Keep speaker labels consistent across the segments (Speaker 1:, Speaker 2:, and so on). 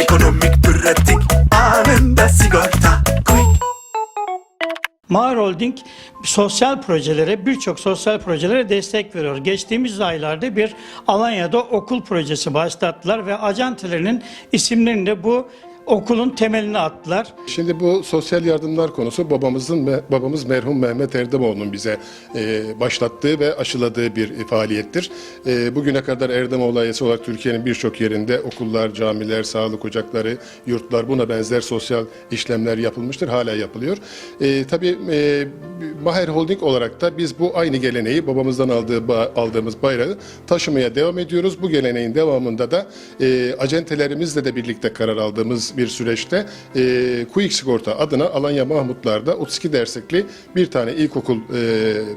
Speaker 1: Ekonomik, pratik, anında sigorta.
Speaker 2: Mağar Holding sosyal projelere, birçok sosyal projelere destek veriyor. Geçtiğimiz aylarda bir Alanya'da okul projesi başlattılar ve acentelerinin isimlerini de bu okulun temelini attılar.
Speaker 3: Şimdi bu sosyal yardımlar konusu babamızın babamız merhum Mehmet Erdemoğlu'nun bize e, başlattığı ve aşıladığı bir faaliyettir. E, bugüne kadar Erdemoğlu ailesi olarak Türkiye'nin birçok yerinde okullar, camiler, sağlık ocakları, yurtlar buna benzer sosyal işlemler yapılmıştır. Hala yapılıyor. E, tabii e, Maher Holding olarak da biz bu aynı geleneği babamızdan aldığı aldığımız bayrağı taşımaya devam ediyoruz. Bu geleneğin devamında da e, acentelerimizle de birlikte karar aldığımız bir süreçte e, Quick Sigorta adına Alanya Mahmutlar'da 32 derslikli bir tane ilkokul e,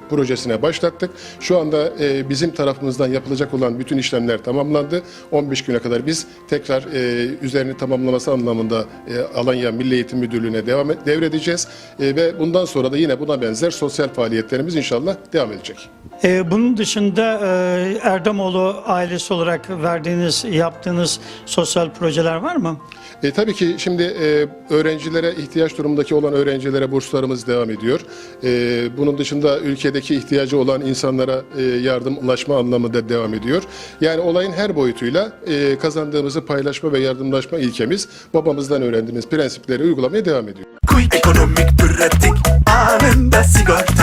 Speaker 3: projesine başlattık. Şu anda e, bizim tarafımızdan yapılacak olan bütün işlemler tamamlandı. 15 güne kadar biz tekrar e, üzerini tamamlaması anlamında e, Alanya Milli Eğitim Müdürlüğü'ne devam et, devredeceğiz. E, ve bundan sonra da yine buna benzer sosyal faaliyetlerimiz inşallah devam edecek.
Speaker 2: Ee, bunun dışında e, Erdemoğlu ailesi olarak verdiğiniz, yaptığınız sosyal projeler var mı?
Speaker 3: E, tabii ki şimdi e, öğrencilere ihtiyaç durumundaki olan öğrencilere burslarımız devam ediyor. E, bunun dışında ülkedeki ihtiyacı olan insanlara e, yardım ulaşma anlamında devam ediyor. Yani olayın her boyutuyla e, kazandığımızı paylaşma ve yardımlaşma ilkemiz babamızdan öğrendiğimiz prensipleri uygulamaya devam ediyor.
Speaker 1: Ekonomik, pratik, anında sigorta.